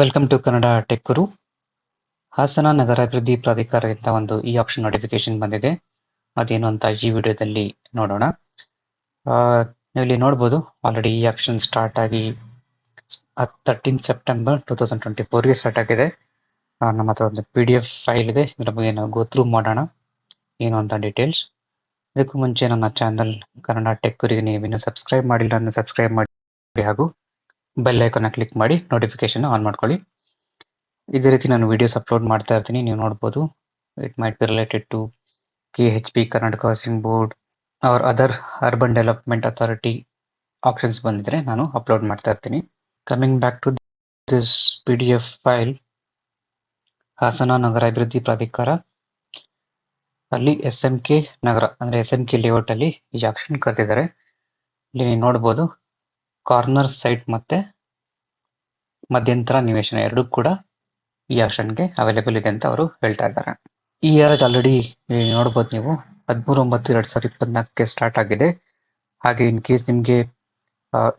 Welcome to Kannada tech guru Hassan ನಗರಾಭಿವೃದ್ಧಿ ಪ್ರಾಧಿಕಾರದಿಂದ ಒಂದು ಈ ಆಪ್ಷನ್ ನೋಟಿಫಿಕೇಶನ್ ಬಂದಿದೆ. ಅದೇನು ಅಂತ ಈ ವಿಡಿಯೋದಲ್ಲಿ ನೋಡೋಣ. ನೀವು ಇಲ್ಲಿ ನೋಡ್ಬೋದು ಆಲ್ರೆಡಿ ಈ ಆಪ್ಷನ್ ಸ್ಟಾರ್ಟ್ ಆಗಿ thirteen September two thousand twenty ಫೋರ್ಗೆ start ಆಗಿದೆ ನಮ್ಮ ಹತ್ರ ಒಂದು ಪಿ ಡಿ ಎಫ್ ಫೈಲ್ ಇದೆ. ಇದ್ರ ಬಗ್ಗೆ ನಾವು ಗೋತ್ರೂ ಮಾಡೋಣ. ಏನು ಅಂತ ಡೀಟೇಲ್ಸ್ ಇದಕ್ಕೂ ಮುಂಚೆ ನನ್ನ ಚಾನಲ್ ಕನ್ನಡ ಟೆಕ್ ಗುರಿಗೆ ಇನ್ನೂ ಸಬ್ಸ್ಕ್ರೈಬ್ ಮಾಡಿಲ್ಲ ಅಂದರೆ ಸಬ್ಸ್ಕ್ರೈಬ್ ಮಾಡಿ. ಹಾಗೂ ಬೆಲ್ ಐಕಾನ್ ಕ್ಲಿಕ್ ಮಾಡಿ ನೋಟಿಫಿಕೇಶನ್ ಆನ್ ಮಾಡ್ಕೊಳ್ಳಿ. ಇದೇ ರೀತಿ ನಾನು ವಿಡಿಯೋಸ್ ಅಪ್ಲೋಡ್ ಮಾಡ್ತಾ ಇರ್ತೀನಿ, ನೀವು ನೋಡ್ಬೋದು. It might be related to K H P Karnataka housing board or other urban development authority options ಬಂದಿದ್ರೆ ನಾನು ಅಪ್ಲೋಡ್ ಮಾಡ್ತಾ ಇರ್ತೀನಿ. Coming back to this P D F file Hassan ನಗರ ಅಭಿವೃದ್ಧಿ ಪ್ರಾಧಿಕಾರ, ಅಲ್ಲಿ ಎಸ್ ಎಂ ಕೆ ನಗರ, ಅಂದ್ರೆ ಎಸ್ ಎಂ ಕೆ ಲೇಔಟ್ ಅಲ್ಲಿ ಈ ಆಪ್ಷನ್ ಕರೆದಿದ್ದಾರೆ. ಇಲ್ಲಿ ನೀವು ನೋಡ್ಬೋದು ಕಾರ್ನರ್ ಸೈಟ್ ಮತ್ತೆ ಮಧ್ಯಂತರ ನಿವೇಶನ ಎರಡೂ ಕೂಡ ಈ ಆಪ್ಷನ್ಗೆ ಅವೈಲೇಬಲ್ ಇದೆ ಅಂತ ಅವರು ಹೇಳ್ತಾ ಇದ್ದಾರೆ. ಈ ಇಯರ್ ಆಲ್ರೆಡಿ ನೋಡ್ಬೋದು ನೀವು ಹದಿಮೂರು ಒಂಬತ್ತು ಎರಡು ಸಾವಿರದ ಇಪ್ಪತ್ನಾಲ್ಕಕ್ಕೆ ಸ್ಟಾರ್ಟ್ ಆಗಿದೆ. ಹಾಗೆ ಇನ್ ಕೇಸ್ ನಿಮಗೆ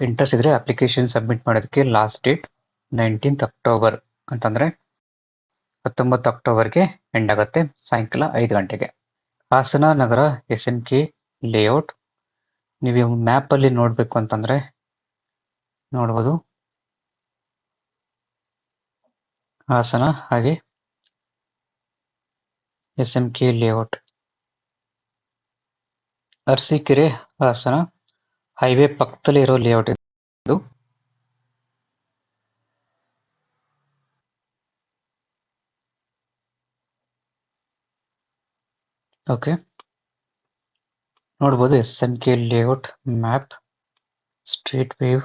ಇಂಟ್ರೆಸ್ಟ್ ಇದ್ರೆ ಅಪ್ಲಿಕೇಶನ್ ಸಬ್ಮಿಟ್ ಮಾಡೋದಕ್ಕೆ ಲಾಸ್ಟ್ ಡೇಟ್ ನೈನ್ಟೀನ್ತ್ ಅಕ್ಟೋಬರ್ ಅಂತಂದ್ರೆ ಹತ್ತೊಂಬತ್ತು ಅಕ್ಟೋಬರ್ಗೆ ಎಂಡ್ ಆಗುತ್ತೆ ಸಾಯಂಕಾಲ ಐದು ಗಂಟೆಗೆ. ಹಾಸನ ನಗರ ಎಸ್ ಎಂ ಕೆ ಲೇಔಟ್ ನೀವು ಮ್ಯಾಪ್ ಅಲ್ಲಿ ನೋಡ್ಬೇಕು ಅಂತಂದ್ರೆ ನೋಡ್ಬೋದು. ಹಾಸನ, ಹಾಗೆ S M K layout. Arsikere Hassan, highway ಪಕ್ಕದಲ್ಲಿ ಇರೋ ಲೇಔಟ್ ಇದು. ಓಕೆ. ನೋಡ್ಬೋದು S M K layout map, street view.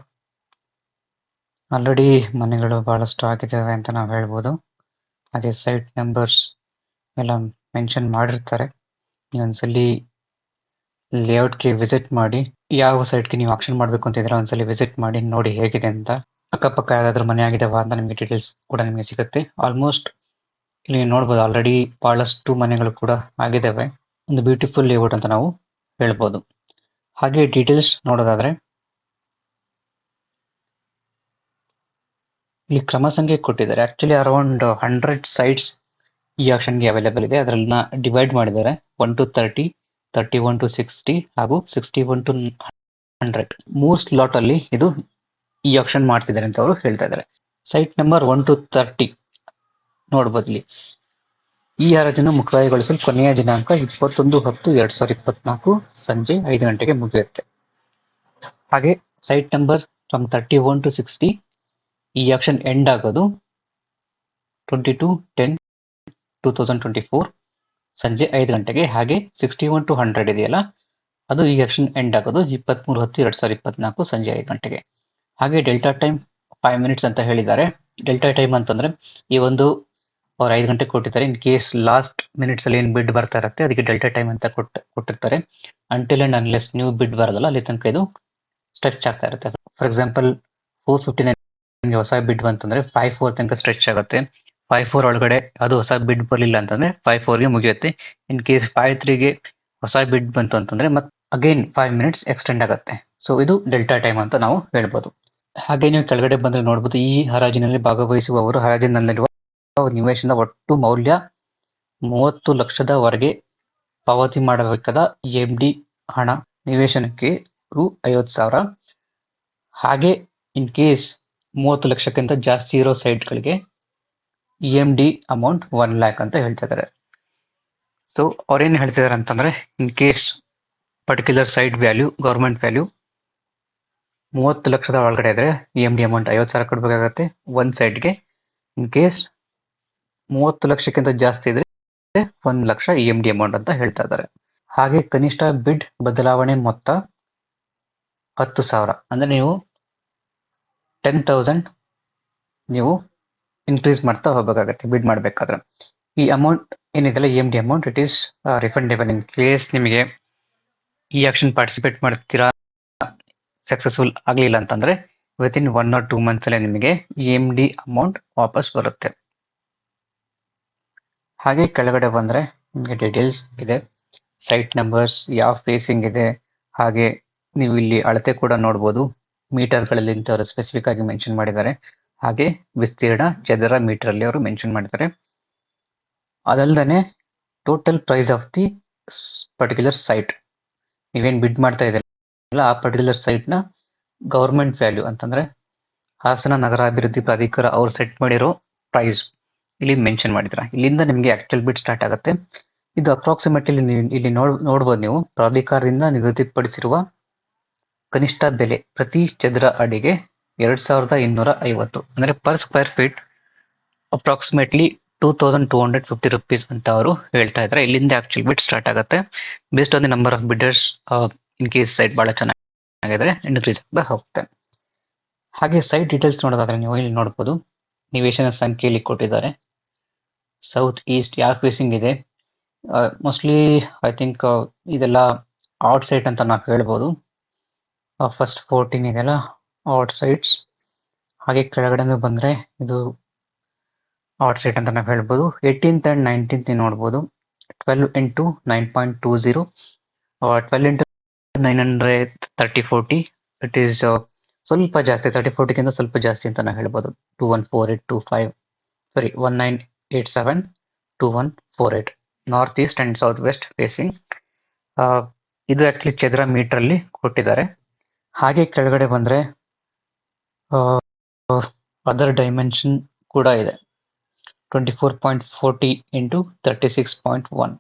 Already ಮನೆಗಳು ಬಹಳಷ್ಟು ಆಗಿದ್ದಾವೆ ಅಂತ ನಾವು ಹೇಳ್ಬೋದು. ಹಾಗೆ ಸೈಟ್ ನಂಬರ್ಸ್ ಎಲ್ಲ ಮೆನ್ಷನ್ ಮಾಡಿರ್ತಾರೆ. ನೀವು ಒಂದ್ಸಲಿ ಲೇಔಟ್ಗೆ ವಿಸಿಟ್ ಮಾಡಿ, ಯಾವ ಸೈಟ್ಗೆ ನೀವು ಆಕ್ಷನ್ ಮಾಡಬೇಕು ಅಂತಿದ್ರೆ ಒಂದ್ಸಲಿ ವಿಸಿಟ್ ಮಾಡಿ, ನೋಡಿ ಹೇಗಿದೆ ಅಂತ. ಅಕ್ಕಪಕ್ಕ ಯಾವ್ದಾದ್ರು ಮನೆ ಆಗಿದಾವ ಅಂತ ನಿಮಗೆ ಡೀಟೇಲ್ಸ್ ಕೂಡ ನಿಮಗೆ ಸಿಗುತ್ತೆ. ಆಲ್ಮೋಸ್ಟ್ ಇಲ್ಲಿ ನೋಡ್ಬೋದು ಆಲ್ರೆಡಿ ಬಹಳಷ್ಟು ಮನೆಗಳು ಕೂಡ ಆಗಿದ್ದಾವೆ. ಒಂದು ಬ್ಯೂಟಿಫುಲ್ ಲೇಔಟ್ ಅಂತ ನಾವು ಹೇಳ್ಬೋದು. ಹಾಗೆ ಡೀಟೇಲ್ಸ್ ನೋಡೋದಾದ್ರೆ ಇಲ್ಲಿ ಕ್ರಮ ಸಂಖ್ಯೆ ಕೊಟ್ಟಿದ್ದಾರೆ. ಆಕ್ಚುಲಿ ಅರೌಂಡ್ ಹಂಡ್ರೆಡ್ ಸೈಟ್ಸ್ ಈ ಆಪ್ಷನ್ಗೆ ಅವೈಲೇಬಲ್ ಇದೆ. ಅದರಲ್ಲಿ ಡಿವೈಡ್ ಮಾಡಿದ್ದಾರೆ. One to thirty thirty one to sixty ಹಾಗೂ ಸಿಕ್ಸ್ಟಿ ಒನ್ ಟು ಹಂಡ್ರೆಡ್ ಮೂರ್ ಸ್ಲಾಟ್ ಅಲ್ಲಿ ಇದು ಈ ಆಪ್ಷನ್ ಮಾಡ್ತಿದ್ದಾರೆ ಅಂತ ಅವರು ಹೇಳ್ತಾ ಇದ್ದಾರೆ. Site number one to thirty ನೋಡ್ಬೋದು ಇಲ್ಲಿ. ಈ ಹರಾಜನ್ನು ಮುಕ್ತಾಯಗೊಳಿಸಲು ಕೊನೆಯ ದಿನಾಂಕ ಇಪ್ಪತ್ತೊಂದು ಹತ್ತು ಎರಡ್ ಸಾವಿರದ ಇಪ್ಪತ್ನಾಲ್ಕು ಸಂಜೆ ಐದು ಗಂಟೆಗೆ ಮುಗಿಯುತ್ತೆ. ಹಾಗೆ site number from thirty one to sixty ಈ ಆಪ್ಷನ್ ಎಂಡ್ ಆಗೋದು twenty two ten two thousand twenty four ಸಂಜೆ ಐದು ಗಂಟೆಗೆ ಹಾಗೆ ಸಿಕ್ಸ್ಟಿ ಒನ್ ಟು ಹಂಡ್ರೆಡ್ ಇದೆಯಲ್ಲ? ಅದು ಈ ಆಪ್ಷನ್ ಎಂಡ್ ಆಗೋದು ಇಪ್ಪತ್ಮೂರು ಹತ್ತು ಎರಡು ಸಾವಿರದ ಇಪ್ಪತ್ನಾಲ್ಕು ಸಂಜೆ ಐದು ಗಂಟೆಗೆ. ಹಾಗೆ ಡೆಲ್ಟಾ ಟೈಮ್ ಫೈವ್ ಮಿನಿಟ್ಸ್ ಅಂತ ಹೇಳಿದ್ದಾರೆ. ಡೆಲ್ಟಾ ಟೈಮ್ ಅಂತಂದ್ರೆ ಈ ಒಂದು ಅವ್ರು ಐದು ಗಂಟೆ ಕೊಟ್ಟಿದ್ದಾರೆ ಇನ್ ಕೇಸ್ ಲಾಸ್ಟ್ ಮಿನಿಟ್ಸ್ ಅಲ್ಲಿ ಏನ್ ಬಿಡ್ ಬರ್ತಾ ಇರುತ್ತೆ, ಅದಕ್ಕೆ ಡೆಲ್ಟಾ ಟೈಮ್ ಅಂತ ಕೊಟ್ಟು, ಕೊಟ್ಟಿರ್ತಾರೆ. ಅಂಟಿಲ್ ಅಂಡ್ ಅನ್ಲೆಸ್ ನೀವು ಬಿಡ್ ಬರೋದಲ್ಲ, ಅಲ್ಲಿ ತನಕ ಇದು ಸ್ಟ್ರೆಚ್ ಆಗ್ತಾ ಇರುತ್ತೆ. For example four fifty nine ಹೊಸ ಬಿಡ್ ಬಂತಂದ್ರೆ ಫೈವ್ ಫೋರ್ ತನಕ ಸ್ಟ್ರೆಚ್ ಆಗುತ್ತೆ. ಫೈವ್ ಫೋರ್ ಒಳಗಡೆ ಅದು ಹೊಸ ಬಿಡ್ ಬರಲಿಲ್ಲ ಅಂತಂದ್ರೆ ಫೈವ್ ಫೋರ್ಗೆ ಮುಗಿಯುತ್ತೆ. ಇನ್ ಕೇಸ್ ಫೈವ್ ತ್ರೀಗೆ ಹೊಸ ಬಿಡ್ ಬಂತು ಅಂತಂದ್ರೆ ಮತ್ತೆ ಅಗೈನ್ ಫೈವ್ ಮಿನಿಟ್ಸ್ ಎಕ್ಸ್ಟೆಂಡ್ ಆಗುತ್ತೆ. ಸೊ ಇದು ಡೆಲ್ಟಾ ಟೈಮ್ ಅಂತ ನಾವು ಹೇಳ್ಬೋದು. ಹಾಗೆ ನೀವು ಕೆಳಗಡೆ ಬಂದ್ರೆ ನೋಡ್ಬೋದು, ಈ ಹರಾಜಿನಲ್ಲಿ ಭಾಗವಹಿಸುವವರು ಹರಾಜಿನಲ್ಲಿರುವ ನಿವೇಶನದ ಒಟ್ಟು ಮೌಲ್ಯ ಮೂವತ್ತು ಲಕ್ಷದವರೆಗೆ ಪಾವತಿ ಮಾಡಬೇಕಾದ ಎಂ ಡಿ ಹಣ ನಿವೇಶನಕ್ಕೆ ರು ಐವತ್ತು ಸಾವಿರ. ಹಾಗೆ ಇನ್ ಕೇಸ್ ಮೂವತ್ತು ಲಕ್ಷಕ್ಕಿಂತ ಜಾಸ್ತಿ ಇರೋ ಸೈಟ್ಗಳಿಗೆ E M D amount one lakh ಅಂತ ಹೇಳ್ತಾ ಇದ್ದಾರೆ ಸೊ ಅವ್ರೇನು ಹೇಳ್ತಿದ್ದಾರೆ ಅಂತಂದರೆ in case particular site value government value ಮೂವತ್ತು ಲಕ್ಷದ ಒಳಗಡೆ ಇದ್ರೆ ಇ ಎಂ ಡಿ ಅಮೌಂಟ್ ಐವತ್ತು ಸಾವಿರ ಕೊಡಬೇಕಾಗತ್ತೆ ಒಂದು ಸೈಟ್ಗೆ ಇನ್ ಕೇಸ್ ಮೂವತ್ತು ಲಕ್ಷಕ್ಕಿಂತ ಜಾಸ್ತಿ ಇದ್ರೆ ಒಂದು lakh E M D amount ಅಂತ ಹೇಳ್ತಾ ಇದ್ದಾರೆ ಹಾಗೆ ಕನಿಷ್ಠ ಬಿಡ್ ಬದಲಾವಣೆ ಮೊತ್ತ ಹತ್ತು ಸಾವಿರ. ಅಂದರೆ ನೀವು ಟೆನ್ ತೌಸಂಡ್ ನೀವು ಇನ್ಕ್ರೀಸ್ ಮಾಡ್ತಾ ಹೋಗಬೇಕಾಗತ್ತೆ ಬಿಡ್ ಮಾಡಬೇಕಾದ್ರೆ. ಈ ಅಮೌಂಟ್ ಏನಿದೆಲ್ಲ E M D amount it is refundable in case ನಿಮಗೆ ಈ ಆಕ್ಷನ್ ಪಾರ್ಟಿಸಿಪೇಟ್ ಮಾಡ್ತೀರಾ ಸಕ್ಸಸ್ಫುಲ್ ಆಗಲಿಲ್ಲ ಅಂತಂದರೆ ವಿತಿನ್ ಒನ್ ಆರ್ ಟೂ ಮಂತ್ಸಲ್ಲೇ ನಿಮಗೆ ಇ ಎಂ ಡಿ ಅಮೌಂಟ್ ವಾಪಸ್ ಬರುತ್ತೆ. ಹಾಗೆ ಕೆಳಗಡೆ ಬಂದರೆ ನಿಮಗೆ ಡೀಟೇಲ್ಸ್ ಇದೆ ಸೈಟ್ ನಂಬರ್ಸ್ ಯಾವ ಫೇಸಿಂಗ್ ಇದೆ, ಹಾಗೆ ನೀವು ಇಲ್ಲಿ ಅಳತೆ ಕೂಡ ನೋಡ್ಬೋದು. ಮೀಟರ್ಗಳಲ್ಲಿ ಅವರು ಸ್ಪೆಸಿಫಿಕ್ ಆಗಿ ಮೆನ್ಷನ್ ಮಾಡಿದ್ದಾರೆ. ಹಾಗೆ ವಿಸ್ತೀರ್ಣ ಚದರ ಮೀಟರ್ ಅಲ್ಲಿ ಅವರು ಮೆನ್ಷನ್ ಮಾಡಿದ್ದಾರೆ. ಅದಲ್ಲದೆ total price of the particular site ನೀವೇನು ಬಿಡ್ ಮಾಡ್ತಾ ಇದ್ದೀರಲ್ಲ ಆ ಪರ್ಟಿಕ್ಯುಲರ್ ಸೈಟ್ನ ಗವರ್ಮೆಂಟ್ ವ್ಯಾಲ್ಯೂ ಅಂತಂದ್ರೆ ಹಾಸನ ನಗರಾಭಿವೃದ್ಧಿ ಪ್ರಾಧಿಕಾರ ಅವ್ರು ಸೆಟ್ ಮಾಡಿರೋ ಪ್ರೈಸ್ ಇಲ್ಲಿ ಮೆನ್ಷನ್ ಮಾಡಿದ್ರ ಇಲ್ಲಿಂದ ನಿಮಗೆ ಆಕ್ಚುಲ್ ಬಿಡ್ ಸ್ಟಾರ್ಟ್ ಆಗುತ್ತೆ. ಇದು ಅಪ್ರಾಕ್ಸಿಮೇಟ್ಲಿ ಇಲ್ಲಿ ನೋಡ್, ನೋಡ್ಬೋದು ನೀವು. ಪ್ರಾಧಿಕಾರದಿಂದ ನಿಗದಿಪಡಿಸಿರುವ ಕನಿಷ್ಠ ಬೆಲೆ ಪ್ರತಿ ಚದರ ಅಡಿಗೆ ಎರಡ್ ಸಾವಿರದ ಇನ್ನೂರ ಐವತ್ತು. ಅಂದ್ರೆ per square feet approximately two thousand two hundred fifty rupees ಅಂತ ಅವರು ಹೇಳ್ತಾ ಇದ್ದಾರೆ ಇಲ್ಲಿಂದ ಆಕ್ಚುಲಿ ಬಿಟ್ ಸ್ಟಾರ್ಟ್ ಆಗುತ್ತೆ. Based on the number of bidders in case site ಬಹಳ ಚೆನ್ನಾಗಿದ್ರೆ ಇನ್ಕ್ರೀಸ್ ಆಗ್ತಾ ಹೋಗುತ್ತೆ. ಹಾಗೆ ಸೈಟ್ ಡೀಟೇಲ್ಸ್ ನೋಡೋದಾದ್ರೆ ನೀವು ಇಲ್ಲಿ ನೋಡ್ಬೋದು. ನಿವೇಶನ ಸಂಖ್ಯೆಯಲ್ಲಿ ಕೊಟ್ಟಿದ್ದಾರೆ. ಸೌತ್ ಈಸ್ಟ್ ಯಾವ ಫೇಸಿಂಗ್ ಇದೆ? ಮೋಸ್ಟ್ಲಿ ಐ ಥಿಂಕ್ ಇದೆಲ್ಲ ಔಟ್ ಸೈಟ್ ಅಂತ ನಾವು ಹೇಳ್ಬೋದು. ಫಸ್ಟ್ ಫೋರ್ಟೀನ್ ಇದೆಲ್ಲ ಔಟ್ ಸೈಡ್ಸ್ ಹಾಗೆ ಕೆಳಗಡೆ ಬಂದ್ರೆ ಇದು ಔಟ್ ಸೈಟ್ ಅಂತ ನಾವು ಹೇಳ್ಬೋದು. ಏಯ್ಟೀನ್ತ್ ಅಂಡ್ ನೈನ್ಟೀನ್ತ್ ನೋಡ್ಬೋದು. Twelve into nine point two zero twelve into nine hundred thirty forty it is ಸ್ವಲ್ಪ ಜಾಸ್ತಿ ತರ್ಟಿ ಫೋರ್ಟಿಗಿಂತ ಸ್ವಲ್ಪ ಜಾಸ್ತಿ ಅಂತ ನಾವು ಹೇಳ್ಬೋದು. Two one four eight two five sorry one nine eight seven two one four eight north east and south west facing ಇದು actually ಚದರ ಮೀಟರ್ ಅಲ್ಲಿ ಕೊಟ್ಟಿದ್ದಾರೆ. ಹಾಗೆ ಕೆಳಗಡೆ ಬಂದ್ರೆ ಅದರ್ ಡೈಮೆನ್ಷನ್ ಕೂಡ ಇದೆ. Twenty four point forty into thirty six point one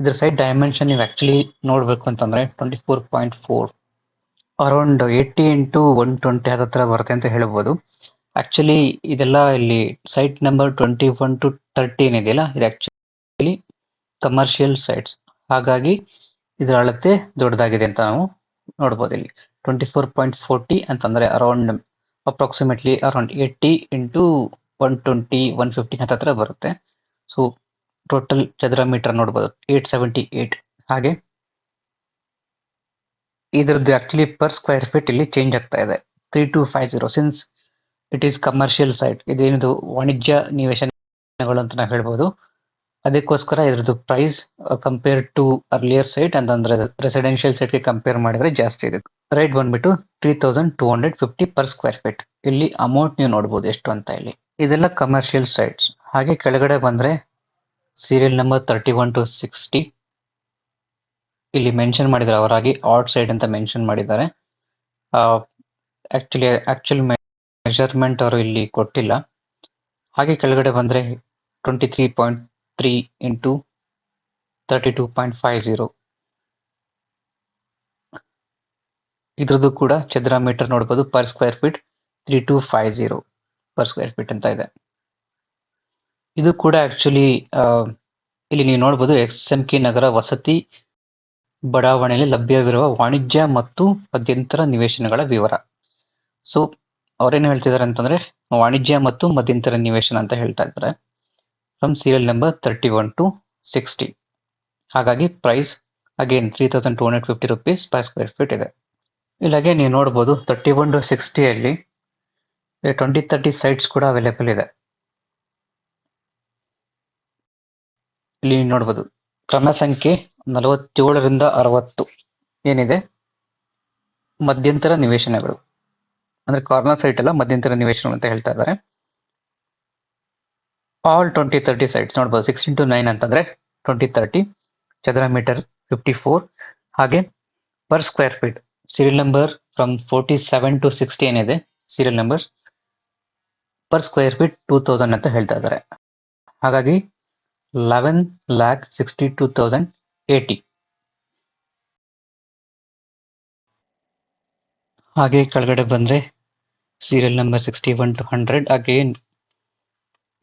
ಇದ್ರ ಸೈಡ್ ಡೈಮೆನ್ಷನ್ ನೀವು ಆ್ಯಕ್ಚುಲಿ ನೋಡ್ಬೇಕು ಅಂತಂದ್ರೆ twenty four point four around eighty into one twenty ಅದ ಹತ್ರ ಬರುತ್ತೆ ಅಂತ ಹೇಳ್ಬೋದು. ಆ್ಯಕ್ಚುಲಿ ಇದೆಲ್ಲ ಇಲ್ಲಿ site number twenty one to thirty ಏನಿದೆಯಲ್ಲ, ಇದು ಆ್ಯಕ್ಚುಲಿ ಕಮರ್ಷಿಯಲ್ ಸೈಟ್ಸ್ ಹಾಗಾಗಿ ಇದರ ಅಳತೆ ದೊಡ್ಡದಾಗಿದೆ ಅಂತ ನಾವು ನೋಡ್ಬೋದು ಇಲ್ಲಿ. ಟ್ವೆಂಟಿ ಫೋರ್ ಪಾಯಿಂಟ್ ಫೋರ್ಟಿ ಅಂತಂದ್ರೆ around approximately around eighty into one twenty one fifty ಹತ್ರ ಬರುತ್ತೆ. ಸೊ ಟೋಟಲ್ ಚದರ ಮೀಟರ್ ನೋಡ್ಬೋದು. ಏಯ್ಟ್ ಸೆವೆಂಟಿ ಏಟ್ ಹಾಗೆ? ಇದರದ್ದು ಆ್ಯಕ್ಚುಲಿ ಪರ್ ಸ್ಕ್ವೇರ್ ಫೀಟ್ ಇಲ್ಲಿ ಚೇಂಜ್ ಆಗ್ತಾ ಇದೆ. Three two five zero since it is commercial site ಇದೇನಿದು ವಾಣಿಜ್ಯ ನಿವೇಶನಗಳು ಅಂತ ನಾವು ಹೇಳ್ಬೋದು. ಅದಕ್ಕೋಸ್ಕರ ಇದ್ರದ್ದು price compare to earlier site ಅಂತಂದ್ರೆ ರೆಸಿಡೆನ್ಷಿಯಲ್ ಸೈಟ್ಗೆ ಕಂಪೇರ್ ಮಾಡಿದ್ರೆ ಜಾಸ್ತಿ ಇದೆ. ರೈಟ್ ಬಂದ್ಬಿಟ್ಟು three thousand two hundred fifty per square feet ಇಲ್ಲಿ ಅಮೌಂಟ್ ನೀವು ನೋಡ್ಬೋದು ಎಷ್ಟು ಅಂತ ಇಲ್ಲಿ ಇದೆಲ್ಲ ಕಮರ್ಷಿಯಲ್ ಸೈಟ್ಸ್ ಹಾಗೆ ಕೆಳಗಡೆ ಬಂದ್ರೆ serial number thirty one to sixty ಇಲ್ಲಿ ಮೆನ್ಷನ್ ಮಾಡಿದ್ದಾರೆ ಅವರಾಗಿ ಔಟ್ ಸೈಡ್ ಅಂತ ಮೆನ್ಷನ್ ಮಾಡಿದ್ದಾರೆ. ಆಕ್ಚುಲಿ ಆಕ್ಚುಲ್ ಮೆಜರ್ಮೆಂಟ್ ಅವರು ಇಲ್ಲಿ ಕೊಟ್ಟಿಲ್ಲ. ಹಾಗೆ ಕೆಳಗಡೆ ಬಂದ್ರೆ twenty three point three into thirty two point five zero ಇದ್ರದ್ದು ಕೂಡ ಚದರ ಮೀಟರ್ ನೋಡ್ಬೋದು per square feet three two five zero per square feet ಅಂತ ಇದೆ. ಇದು ಕೂಡ ಆ್ಯಕ್ಚುಲಿ ಇಲ್ಲಿ ನೀವು ನೋಡ್ಬೋದು ಎಸ್ ಎಂ ಕೆ ನಗರ ವಸತಿ ಬಡಾವಣೆಯಲ್ಲಿ ಲಭ್ಯವಿರುವ ವಾಣಿಜ್ಯ ಮತ್ತು ಮಧ್ಯಂತರ ನಿವೇಶನಗಳ ವಿವರ. ಸೊ ಅವ್ರೇನು ಹೇಳ್ತಿದ್ದಾರೆ ಅಂತಂದರೆ ವಾಣಿಜ್ಯ ಮತ್ತು ಮಧ್ಯಂತರ ನಿವೇಶನ ಅಂತ ಹೇಳ್ತಾ ಇದ್ದಾರೆ. From serial number thirty one to sixty ಹಾಗಾಗಿ price again three thousand two hundred fifty rupees per square feet ಇದೆ. ಇಲ್ಲಾಗೆ ನೀವು ನೋಡ್ಬೋದು ತರ್ಟಿ ಒನ್ ಟು ಸಿಕ್ಸ್ಟಿಯಲ್ಲಿ ಟ್ವೆಂಟಿ ತರ್ಟಿ ಸೈಟ್ಸ್ ಕೂಡ ಅವೈಲೇಬಲ್ ಇದೆ. ಇಲ್ಲಿ ನೋಡ್ಬೋದು ಕ್ರಮ ಸಂಖ್ಯೆ ನಲವತ್ತೇಳರಿಂದ ಅರವತ್ತು ಏನಿದೆ? ಮಧ್ಯಂತರ ನಿವೇಶನಗಳು. ಅಂದರೆ ಕಾರ್ನರ್ ಸೈಟ್ ಎಲ್ಲ ಮಧ್ಯಂತರ ನಿವೇಶನಗಳು ಅಂತ ಹೇಳ್ತಾ ಇದ್ದಾರೆ. ಆಲ್ ಟ್ವೆಂಟಿ ತರ್ಟಿ ಸೈಡ್ಸ್ ನೋಡ್ಬೋದು. ಸಿಕ್ಸ್ಟೀನ್ ಟು ನೈನ್ ಅಂತಂದ್ರೆ ಟ್ವೆಂಟಿ ತರ್ಟಿ ಚದರ ಮೀಟರ್ ಫಿಫ್ಟಿ ಫೋರ್ ಹಾಗೆ per square feet serial number from forty seven to sixty ಏನಿದೆ serial number per square feet two thousand ಅಂತ ಹೇಳ್ತಾ ಇದ್ದಾರೆ. ಹಾಗಾಗಿ eleven lakh sixty two thousand eighty ಹಾಗೆ ಕೆಳಗಡೆ ಬಂದ್ರೆ serial number sixty one to hundred again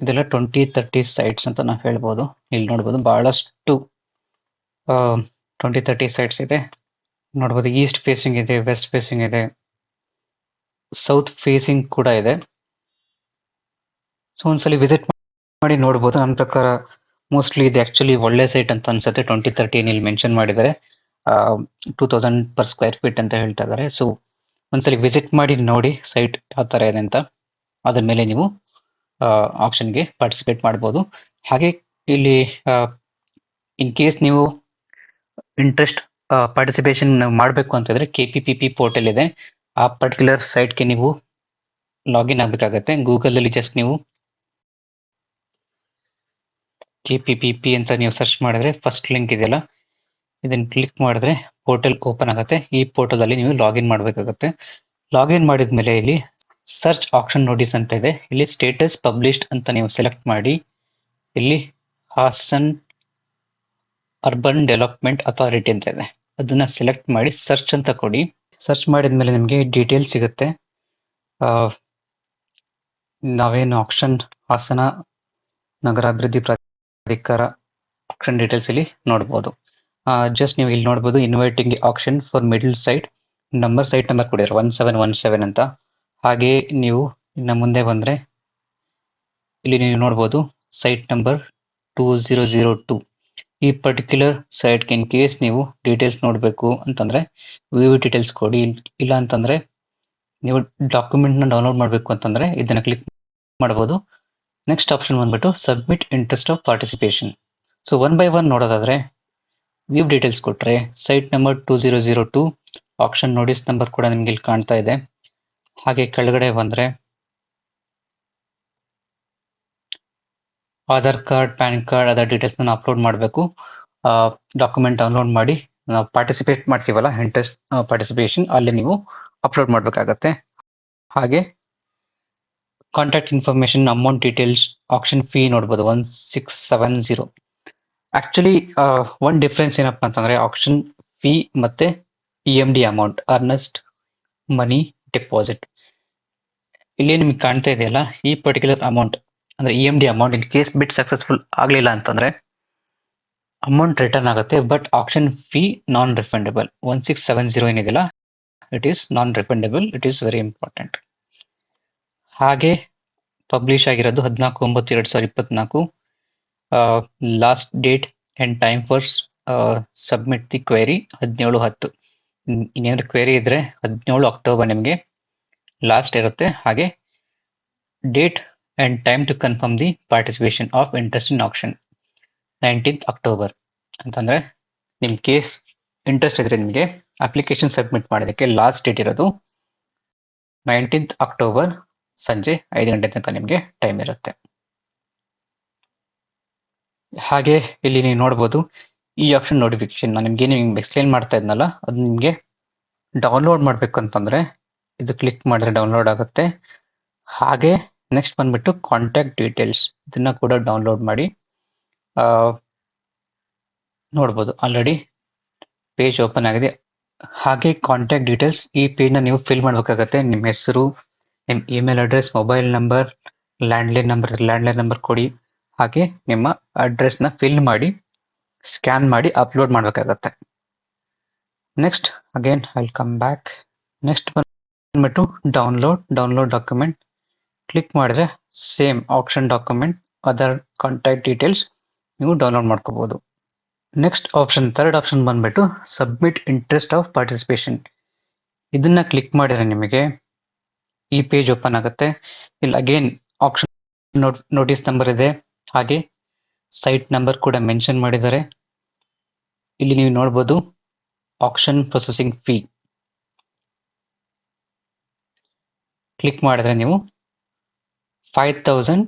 ಇದೆಲ್ಲ ಟ್ವೆಂಟಿ ತರ್ಟಿ ಸೈಟ್ಸ್ ಅಂತ ನಾವು ಹೇಳ್ಬೋದು. ಇಲ್ಲಿ ನೋಡ್ಬೋದು ಬಹಳಷ್ಟು ಟ್ವೆಂಟಿ ತರ್ಟಿ ಸೈಟ್ಸ್ ಇದೆ. ನೋಡ್ಬೋದು ಈಸ್ಟ್ ಫೇಸಿಂಗ್ ಇದೆ ವೆಸ್ಟ್ ಫೇಸಿಂಗ್ ಇದೆ. ಸೌತ್ ಫೇಸಿಂಗ್ ಕೂಡ ಇದೆ. ಸೊ ಒಂದ್ಸಲಿ ವಿಸಿಟ್ ಮಾಡಿ ನೋಡ್ಬೋದು. ನನ್ನ ಪ್ರಕಾರ ಮೋಸ್ಟ್ಲಿ ಇದು ಆಕ್ಚುಲಿ ಒಳ್ಳೆ ಸೈಟ್ ಅಂತ ಅನ್ಸುತ್ತೆ. ಟ್ವೆಂಟಿ ತರ್ಟೀನ್ ಇಲ್ಲಿ ಮೆನ್ಷನ್ ಮಾಡಿದ್ದಾರೆ. Two thousand per square feet ಅಂತ ಹೇಳ್ತಾ ಇದ್ದಾರೆ. ಸೊ ಒಂದ್ಸಲಿ ವಿಸಿಟ್ ಮಾಡಿ ನೋಡಿ ಸೈಟ್ ಯಾವ ಥರ ಇದೆ ಅಂತ. ಅದ್ರ ಮೇಲೆ ನೀವು ಆಪ್ಷನ್ಗೆ ಪಾರ್ಟಿಸಿಪೇಟ್ ಮಾಡ್ಬೋದು. ಹಾಗೆ ಇಲ್ಲಿ ಇನ್ ಕೇಸ್ ನೀವು ಇಂಟ್ರೆಸ್ಟ್ ಪಾರ್ಟಿಸಿಪೇಷನ್ ಮಾಡಬೇಕು ಅಂತಂದ್ರೆ K P P P portal ಇದೆ. ಆ ಪರ್ಟಿಕ್ಯುಲರ್ ಸೈಟ್ಗೆ ನೀವು ಲಾಗಿನ್ ಆಗಬೇಕಾಗತ್ತೆ. ಗೂಗಲಲ್ಲಿ ಜಸ್ಟ್ ನೀವು ಕೆ ಪಿ ಪಿ ಪಿ ಅಂತ ನೀವು ಸರ್ಚ್ ಮಾಡಿದ್ರೆ ಫಸ್ಟ್ ಲಿಂಕ್ ಇದೆಯಲ್ಲ, ಇದನ್ನು ಕ್ಲಿಕ್ ಮಾಡಿದ್ರೆ ಪೋರ್ಟಲ್ ಓಪನ್ ಆಗುತ್ತೆ. ಈ ಪೋರ್ಟಲಲ್ಲಿ ನೀವು ಲಾಗಿನ್ ಮಾಡಬೇಕಾಗತ್ತೆ. ಲಾಗಿನ್ ಮಾಡಿದ ಮೇಲೆ ಇಲ್ಲಿ ಸರ್ಚ್ ಆಪ್ಷನ್ ನೋಟಿಸ್ ಅಂತ ಇದೆ. ಇಲ್ಲಿ ಸ್ಟೇಟಸ್ ಪಬ್ಲಿಷ್ಡ್ ಅಂತ ನೀವು ಸೆಲೆಕ್ಟ್ ಮಾಡಿ. ಇಲ್ಲಿ ಹಾಸನ್ ಅರ್ಬನ್ ಡೆವಲಪ್ಮೆಂಟ್ ಅಥಾರಿಟಿ ಅಂತ ಇದೆ. ಅದನ್ನ ಸೆಲೆಕ್ಟ್ ಮಾಡಿ ಸರ್ಚ್ ಅಂತ ಕೊಡಿ. ಸರ್ಚ್ ಮಾಡಿದ ಮೇಲೆ ನಿಮಗೆ ಡೀಟೇಲ್ ಸಿಗುತ್ತೆ. ನಾವೇನು ಆಪ್ಷನ್ ಹಾಸನ ನಗರಾಭಿವೃದ್ಧಿ ಪ್ರಾಧಿಕಾರ ಆಪ್ಷನ್ ಡೀಟೇಲ್ಸ್ ಇಲ್ಲಿ ನೋಡ್ಬೋದು. ಜಸ್ಟ್ ನೀವು ಇಲ್ಲಿ ನೋಡ್ಬೋದು inviting option for middle site number site number ಕೊಡಿರೋ one seven one seven ಅಂತ. ಹಾಗೆ ನೀವು ಇನ್ನು ಮುಂದೆ ಬಂದ್ರೆ ಇಲ್ಲಿ ನೀವು ನೋಡ್ಬೋದು site number two zero zero two ಈ ಪರ್ಟಿಕ್ಯುಲರ್ ಸೈಟ್ಗೆ ಇನ್ ಕೇಸ್ ನೀವು ಡೀಟೇಲ್ಸ್ ನೋಡಬೇಕು ಅಂತಂದ್ರೆ ವ್ಯೂ ಡೀಟೇಲ್ಸ್ ಕೊಡಿ. ಇಲ್ಲ ಅಂತಂದ್ರೆ ನೀವು ಡಾಕ್ಯುಮೆಂಟ್ನ ಡೌನ್ಲೋಡ್ ಮಾಡಬೇಕು ಅಂತಂದ್ರೆ ಇದನ್ನ ಕ್ಲಿಕ್ ಮಾಡ್ಬೋದು. ನೆಕ್ಸ್ಟ್ ಆಪ್ಷನ್ ಬಂದ್ಬಿಟ್ಟು submit interest of participation so one by one ನೋಡೋದಾದ್ರೆ ವ್ಯೂ ಡೀಟೇಲ್ಸ್ ಕೊಟ್ಟರೆ site number two zero zero two option notice number ಕೂಡ ನಿಮಗೆ ಇಲ್ಲಿ ಕಾಣ್ತಾ ಇದೆ. ಹಾಗೆ ಕೆಳಗಡೆ ಬಂದ್ರೆ ಆಧಾರ್ ಕಾರ್ಡ್, ಪ್ಯಾನ್ ಕಾರ್ಡ್ ಅದರ ಡೀಟೇಲ್ಸ್ ಅಪ್ಲೋಡ್ ಮಾಡಬೇಕು. ಡಾಕ್ಯುಮೆಂಟ್ ಡೌನ್ಲೋಡ್ ಮಾಡಿ ನಾವು ಪಾರ್ಟಿಸಿಪೇಟ್ ಮಾಡ್ತೀವಲ್ಲ, ಇಂಟ್ರೆಸ್ಟ್ ಪಾರ್ಟಿಸಿಪೇಷನ್, ಅಲ್ಲಿ ನೀವು ಅಪ್ಲೋಡ್ ಮಾಡಬೇಕಾಗತ್ತೆ. ಹಾಗೆ contact information, amount details, option fee ನೋಡ್ಬೋದು, one six seven zero actually one difference ಏನಪ್ಪ ಅಂತಂದರೆ, ಆಪ್ಷನ್ ಫೀ ಮತ್ತು E M D amount, earnest money deposit ಇಲ್ಲಿ ನಿಮ್ಗೆ ಕಾಣ್ತಾ ಇದೆಯಲ್ಲ, ಈ ಪರ್ಟಿಕ್ಯುಲರ್ ಅಮೌಂಟ್ ಅಂದ್ರೆ E M D amount in case bid successful ಆಗಲಿಲ್ಲ ಅಂತಂದ್ರೆ ಅಮೌಂಟ್ ರಿಟರ್ನ್ ಆಗುತ್ತೆ but option fee non refundable one six seven zero ಏನಿದೆಯಲ್ಲ it is non refundable it is very important ಹಾಗೆ ಪಬ್ಲಿಷ್ ಆಗಿರೋದು ಹದಿನಾಲ್ಕು, ಒಂಬತ್ತು, ಎರಡು ಸಾವಿರದ ಇಪ್ಪತ್ನಾಲ್ಕು. Last date and time for submit the query ಹದಿನೇಳು, ಹತ್ತು. ಇನ್ನೇನಾದ್ರು ಕ್ವೆರಿ ಇದ್ರೆ ಹದಿನೇಳು ಅಕ್ಟೋಬರ್ ನಿಮಗೆ ಲಾಸ್ಟ್ ಇರುತ್ತೆ. ಹಾಗೆ date and time to confirm the participation of interest in option nineteenth October ಅಂತಂದ್ರೆ ನಿಮ್ಮ ಕೇಸ್ ಇಂಟ್ರೆಸ್ಟ್ ಇದ್ರೆ ನಿಮಗೆ ಅಪ್ಲಿಕೇಶನ್ ಸಬ್ಮಿಟ್ ಮಾಡೋದಕ್ಕೆ ಲಾಸ್ಟ್ ಡೇಟ್ ಇರೋದು ನೈನ್ಟೀನ್ತ್ ಅಕ್ಟೋಬರ್ ಸಂಜೆ ಐದು ಗಂಟೆ ತನಕ ನಿಮಗೆ ಟೈಮ್ ಇರುತ್ತೆ. ಹಾಗೆ ಇಲ್ಲಿ ನೀವು ನೋಡ್ಬೋದು ಈ ಆಪ್ಷನ್ ನೋಟಿಫಿಕೇಶನ್ ನಾನು ನಿಮ್ಗೆ ನಿಮ್ಗೆ ಎಕ್ಸ್ಪ್ಲೇನ್ ಮಾಡ್ತಾ ಇದ್ನಲ್ಲ, ಅದು ನಿಮಗೆ ಡೌನ್ಲೋಡ್ ಮಾಡಬೇಕು ಅಂತಂದರೆ ಇದು ಕ್ಲಿಕ್ ಮಾಡಿದ್ರೆ ಡೌನ್ಲೋಡ್ ಆಗುತ್ತೆ. ಹಾಗೆ ನೆಕ್ಸ್ಟ್ ಬಂದ್ಬಿಟ್ಟು ಕಾಂಟ್ಯಾಕ್ಟ್ ಡೀಟೇಲ್ಸ್ ಇದನ್ನು ಕೂಡ ಡೌನ್ಲೋಡ್ ಮಾಡಿ ನೋಡ್ಬೋದು ಆಲ್ರೆಡಿ ಪೇಜ್ ಓಪನ್ ಆಗಿದೆ. ಹಾಗೆ ಕಾಂಟ್ಯಾಕ್ಟ್ ಡೀಟೇಲ್ಸ್ ಈ ಪೇಜ್ನ ನೀವು ಫಿಲ್ ಮಾಡಬೇಕಾಗತ್ತೆ. ನಿಮ್ಮ ಹೆಸರು ನಿಮ್ಮ email address mobile number landline number landline number ಕೊಡಿ. ಹಾಗೆ ನಿಮ್ಮ ಅಡ್ರೆಸ್ನ ಫಿಲ್ ಮಾಡಿ. ಸ್ಕ್ಯಾನ್ ಮಾಡಿ ಅಪ್ಲೋಡ್ ಮಾಡಬೇಕಾಗತ್ತೆ. Next again I'll come back next ಬಂದ್ಬಿಟ್ಟು ಡೌನ್ಲೋಡ್ ಡೌನ್ಲೋಡ್ ಡಾಕ್ಯುಮೆಂಟ್ ಕ್ಲಿಕ್ ಮಾಡಿದ್ರೆ same option document other contact details ನೀವು ಡೌನ್ಲೋಡ್ ಮಾಡ್ಕೋಬಹುದು ನೆಕ್ಸ್ಟ್ ಆಪ್ಷನ್ ಥರ್ಡ್ ಆಪ್ಷನ್ ಬಂದ್ಬಿಟ್ಟು ಸಬ್ಮಿಟ್ ಇಂಟ್ರೆಸ್ಟ್ ಆಫ್ ಪಾರ್ಟಿಸಿಪೇಷನ್ ಇದನ್ನ ಕ್ಲಿಕ್ ಮಾಡಿದ್ರೆ ನಿಮಗೆ ಈ ಪೇಜ್ ಓಪನ್ ಆಗುತ್ತೆ. ಇಲ್ಲಿ ಅಗೇನ್ ಆಪ್ಷನ್ ನೋಟಿಸ್ ನಂಬರ್ ಇದೆ. ಹಾಗೆ ಸೈಟ್ ನಂಬರ್ ಕೂಡ ಮೆನ್ಷನ್ ಮಾಡಿದ್ದಾರೆ. ಇಲ್ಲಿ ನೀವು ನೋಡ್ಬೋದು ಆಕ್ಷನ್ ಪ್ರೊಸೆಸಿಂಗ್ ಫೀ ಕ್ಲಿಕ್ ಮಾಡಿದ್ರೆ ನೀವು five thousand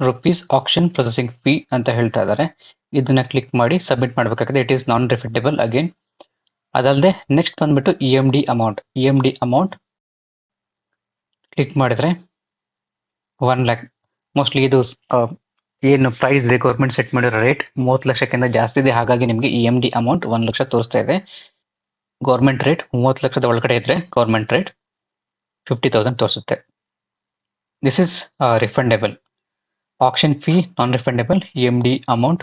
rupees auction processing fee ಅಂತ ಹೇಳ್ತಾ ಇದ್ದಾರೆ. ಇದನ್ನ ಕ್ಲಿಕ್ ಮಾಡಿ ಸಬ್ಮಿಟ್ ಮಾಡಬೇಕಾಗಿದೆ. It is non refundable again ಅದಲ್ಲದೆ ನೆಕ್ಸ್ಟ್ ಬಂದ್ಬಿಟ್ಟು E M D amount E M D amount click ಮಾಡಿದ್ರೆ ಒನ್ ಲ್ಯಾಕ್ ಮೋಸ್ಟ್ಲಿ ಇದು ಏನು ಪ್ರೈಸ್ ಇದೆ ಗೌರ್ಮೆಂಟ್ ಸೆಟ್ ಮಾಡಿರೋ ರೇಟ್ ಮೂವತ್ತು ಲಕ್ಷಕ್ಕಿಂತ ಜಾಸ್ತಿ ಇದೆ. ಹಾಗಾಗಿ ನಿಮಗೆ ಇ ಎಂ ಡಿ ಅಮೌಂಟ್ ಒಂದು ಲಕ್ಷ ತೋರಿಸ್ತಾ ಇದೆ. ಗೌರ್ಮೆಂಟ್ ರೇಟ್ ಮೂವತ್ತು ಲಕ್ಷದ ಒಳಗಡೆ ಇದ್ರೆ ಗೌರ್ಮೆಂಟ್ ರೇಟ್ ಫಿಫ್ಟಿ ತೌಸಂಡ್ ತೋರಿಸುತ್ತೆ. This is refundable auction fee non refundable E M D amount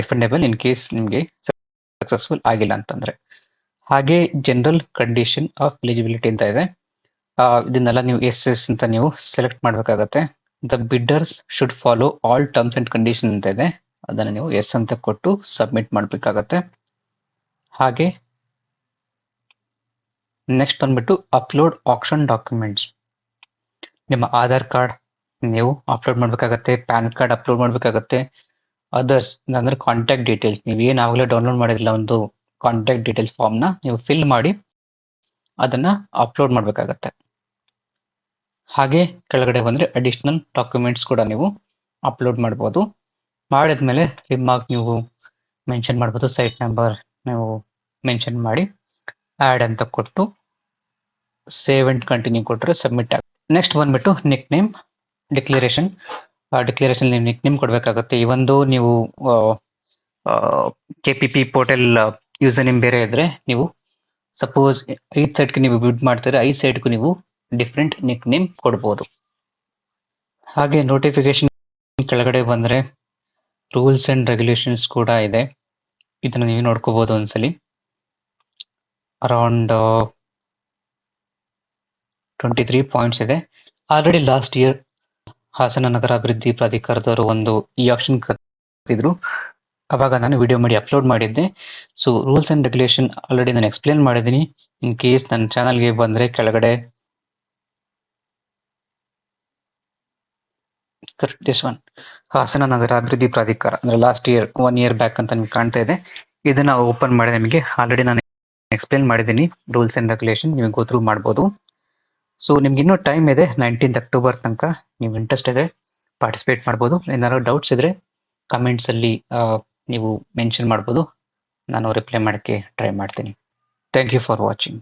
refundable in case ನಿಮಗೆ ಸಕ್ಸಸ್ಫುಲ್ ಆಗಿಲ್ಲ ಅಂತಂದ್ರೆ. ಹಾಗೆ ಜನರಲ್ ಕಂಡೀಷನ್ ಆಫ್ ಎಲಿಜಿಬಿಲಿಟಿ ಅಂತ ಇದೆ. ಆ, ಇದನ್ನೆಲ್ಲ ನೀವು ಎಸ್ ಎಸ್ ಅಂತ ನೀವು ಸೆಲೆಕ್ಟ್ ಮಾಡಬೇಕಾಗತ್ತೆ. The bidders should follow all terms and condition ಅಂತ ಇದೆ. ಅದನ್ನು ನೀವು ಎಸ್ ಅಂತ ಕೊಟ್ಟು ಸಬ್ಮಿಟ್ ಮಾಡಬೇಕಾಗತ್ತೆ. ಹಾಗೆ ನೆಕ್ಸ್ಟ್ ಬಂದ್ಬಿಟ್ಟು ಅಪ್ಲೋಡ್ ಆಕ್ಷನ್ ಡಾಕ್ಯುಮೆಂಟ್ಸ್ ನಿಮ್ಮ ಆಧಾರ್ ಕಾರ್ಡ್ ನೀವು ಅಪ್ಲೋಡ್ ಮಾಡಬೇಕಾಗತ್ತೆ ಪ್ಯಾನ್ ಕಾರ್ಡ್ ಅಪ್ಲೋಡ್ ಮಾಡಬೇಕಾಗತ್ತೆ. ಅದರ್ಸ್ ಅಂದ್ರೆ ಕಾಂಟ್ಯಾಕ್ಟ್ ಡೀಟೇಲ್ಸ್ ನೀವು ಏನು ಆಗಲೇ ಡೌನ್ಲೋಡ್ ಮಾಡಿರಲಿಲ್ಲ ಒಂದು ಕಾಂಟ್ಯಾಕ್ಟ್ ಡೀಟೇಲ್ಸ್ ಫಾರ್ಮ್ನ ನೀವು ಫಿಲ್ ಮಾಡಿ ಅದನ್ನು ಅಪ್ಲೋಡ್ ಮಾಡಬೇಕಾಗತ್ತೆ. ಹಾಗೆ ಕೆಳಗಡೆ ಬಂದರೆ ಅಡಿಷ್ನಲ್ ಡಾಕ್ಯುಮೆಂಟ್ಸ್ ಕೂಡ ನೀವು ಅಪ್ಲೋಡ್ ಮಾಡ್ಬೋದು. ಮಾಡಿದ್ಮೇಲೆ ರಿಮಾರ್ಕ್ ನೀವು ಮೆನ್ಷನ್ ಮಾಡ್ಬೋದು. ಸೈಟ್ ನಂಬರ್ ನೀವು ಮೆನ್ಷನ್ ಮಾಡಿ ಆ್ಯಡ್ ಅಂತ ಕೊಟ್ಟು ಸೇವ್ ಅಂಡ್ ಕಂಟಿನ್ಯೂ ಕೊಟ್ಟರೆ ಸಬ್ಮಿಟ್ ಆಗುತ್ತೆ ನೆಕ್ಸ್ಟ್ ಬಂದ್ಬಿಟ್ಟು ನಿಕ್ ನೇಮ್ ಡಿಕ್ಲರೇಷನ್ ಡಿಕ್ಲರೇಷನ್ ನೀವು ನಿಕ್ ನೇಮ್ ಕೊಡಬೇಕಾಗುತ್ತೆ ಒಂದು ನೀವು K P P portal user name ಬೇರೆ ಇದ್ದರೆ ನೀವು ಸಪೋಸ್ ಐದು ಸೈಟ್ಗೆ ನೀವು ಬಿಡ್ ಮಾಡ್ತೀರಾ ಐದು ಸೈಟ್ಗೂ ನೀವು ಡಿಫ್ರೆಂಟ್ ನಿಕ್ ನೇಮ್ ಕೊಡ್ಬೋದು. ಹಾಗೆ ನೋಟಿಫಿಕೇಶನ್ ಕೆಳಗಡೆ ಬಂದರೆ ರೂಲ್ಸ್ ಆ್ಯಂಡ್ ರೆಗ್ಯುಲೇಷನ್ಸ್ ಕೂಡ ಇದೆ. ಇದನ್ನು ನೀವು ನೋಡ್ಕೋಬೋದು ಒಂದ್ಸಲಿ. ಅರೌಂಡ್ ಟ್ವೆಂಟಿ ತ್ರೀ ಪಾಯಿಂಟ್ಸ್ ಇದೆ. ಆಲ್ರೆಡಿ ಲಾಸ್ಟ್ ಇಯರ್ ಹಾಸನ ನಗರ ಅಭಿವೃದ್ಧಿ ಪ್ರಾಧಿಕಾರದವರು ಒಂದು ಈ ಆಪ್ಷನ್ ಕರೆದಿದ್ರು. ಅವಾಗ ನಾನು ವಿಡಿಯೋ ಮಾಡಿ ಅಪ್ಲೋಡ್ ಮಾಡಿದ್ದೆ. So rules and regulation already ನಾನು ಎಕ್ಸ್ಪ್ಲೇನ್ ಮಾಡಿದ್ದೀನಿ. ಇನ್ ಕೇಸ್ ನನ್ನ ಚಾನಲ್ಗೆ ಬಂದರೆ ಕೆಳಗಡೆ ಕರೆಕ್ಟ್ ದಿಸ್ ಒನ್ ಹಾಸನ ನಗರ ಅಭಿವೃದ್ಧಿ ಪ್ರಾಧಿಕಾರ, ಅಂದ್ರೆ last year one year back ಅಂತ ನಿಮ್ಗೆ ಕಾಣ್ತಾ ಇದೆ. ಇದನ್ನ ಓಪನ್ ಮಾಡಿ ನಿಮಗೆ. ಆಲ್ರೆಡಿ ನಾನು ಎಕ್ಸ್ಪ್ಲೇನ್ ಮಾಡಿದ್ದೀನಿ ರೂಲ್ಸ್ ಅಂಡ್ ರೆಗ್ಯುಲೇಷನ್ ನೀವು ಗೋ ಥ್ರೂ ಮಾಡ್ಬೋದು. ಸೊ ನಿಮ್ಗೆ ಇನ್ನೂ ಟೈಮ್ ಇದೆ ನೈನ್ಟೀನ್ ಅಕ್ಟೋಬರ್ ತನಕ ನೀವು ಇಂಟ್ರೆಸ್ಟ್ ಇದೆ ಪಾರ್ಟಿಸಿಪೇಟ್ ಮಾಡ್ಬೋದು. ಏನಾದ್ರು ಡೌಟ್ಸ್ ಇದ್ರೆ ಕಮೆಂಟ್ಸ್ ಅಲ್ಲಿ ನೀವು ಮೆನ್ಷನ್ ಮಾಡ್ಬೋದು. ನಾನು ರಿಪ್ಲೈ ಮಾಡೋಕ್ಕೆ ಟ್ರೈ ಮಾಡ್ತೀನಿ. Thank you for watching